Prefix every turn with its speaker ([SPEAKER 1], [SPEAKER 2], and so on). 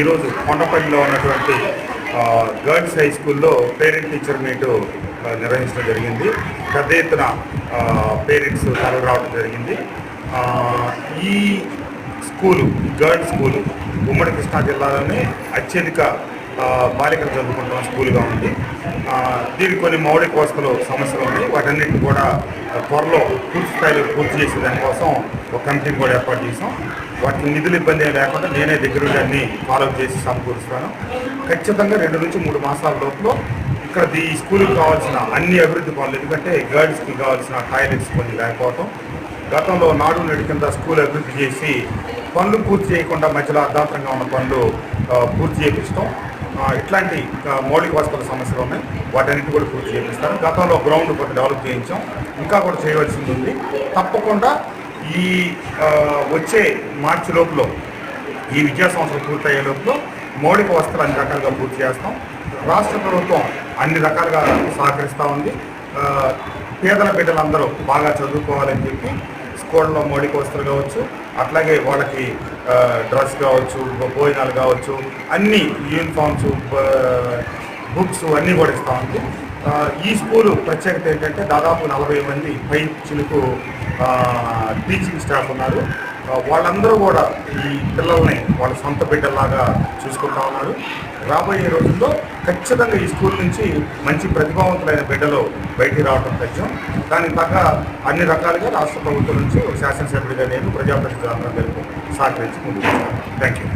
[SPEAKER 1] ఈరోజు కొండపల్లిలో ఉన్నటువంటి గర్ల్స్ హై స్కూల్లో పేరెంట్ టీచర్ మీటు నిర్వహించడం జరిగింది. పెద్ద ఎత్తున పేరెంట్స్ తరలి రావడం జరిగింది. ఈ స్కూలు గర్ల్స్ స్కూలు ఉమ్మడి కృష్ణా జిల్లాలోనే అత్యధిక బాలికలు చదువుకుంటున్న స్కూల్గా ఉంది. దీనికి కొన్ని మౌలిక వసతులు సమస్యలు ఉన్నాయి. వాటన్నిటిని కూడా త్వరలో పూర్తి స్థాయిలో పూర్తి చేసే దానికోసం ఒక కమిటీని కూడా ఏర్పాటు చేసాం వాటికి నిధులు ఇబ్బంది లేకుండా నేనే దగ్గరుండి అన్ని ఫాలో చేసి సమకూరుస్తాను. ఖచ్చితంగా రెండు నుంచి మూడు మాసాల లోపల ఇక్కడ ఈ స్కూల్కి కావాల్సిన అన్ని అభివృద్ధి పనులు ఎందుకంటే గర్ల్స్కి కావాల్సిన టాయిలెట్స్ కొన్ని లేకపోవటం. గతంలో నాడు నేడు కింద స్కూల్ అభివృద్ధి చేసి పనులు పూర్తి చేయకుండా మధ్యలో అర్ధాంతరంగా ఉన్న పనులు పూర్తి చేపిస్తాం. ఇట్లాంటి మౌలిక వసతుల సమస్యలు ఉన్నాయి. వాటన్నిటి కూడా పూర్తి చేపిస్తాను గతంలో గ్రౌండ్ కొంత డెవలప్ చేయించాం. ఇంకా కూడా చేయవలసింది ఉంది. తప్పకుండా ఈ వచ్చే మార్చి లోపల ఈ విద్యా సంవత్సరం పూర్తయ్యే లోపల మౌలిక వసతులు అన్ని రకాలుగా పూర్తి చేస్తాం. రాష్ట్ర ప్రభుత్వం అన్ని రకాలుగా సహకరిస్తూ ఉంది. పేదల బిడ్డలందరూ బాగా చదువుకోవాలని చెప్పి స్కూళ్ళలో మౌలిక వస్తువులు కావచ్చు అట్లాగే వాళ్ళకి డ్రెస్ కావచ్చు భోజనాలు కావచ్చు అన్ని యూనిఫామ్స్ బుక్స్ అన్నీ కూడా ఇస్తూ ఉంది. ఈ స్కూలు ప్రత్యేకత ఏంటంటే దాదాపు నలభై మంది పై చిలుకు టీచింగ్ స్టాఫ్ ఉన్నారు. వాళ్ళందరూ కూడా ఈ పిల్లల్ని వాళ్ళ సొంత బిడ్డల్లాగా చూసుకుంటా ఉన్నారు. రాబోయే రోజుల్లో ఖచ్చితంగా ఈ స్కూల్ నుంచి మంచి ప్రతిభావంతులైన బిడ్డలు బయటికి రావడం తథ్యం దానికి తగ్గ అన్ని రకాలుగా రాష్ట్ర ప్రభుత్వం నుంచి ఒక శాసనసభ్యుడిగా నేను ప్రజాప్రతినిధులందరూ కలిపి సహకరించి థ్యాంక్ యూ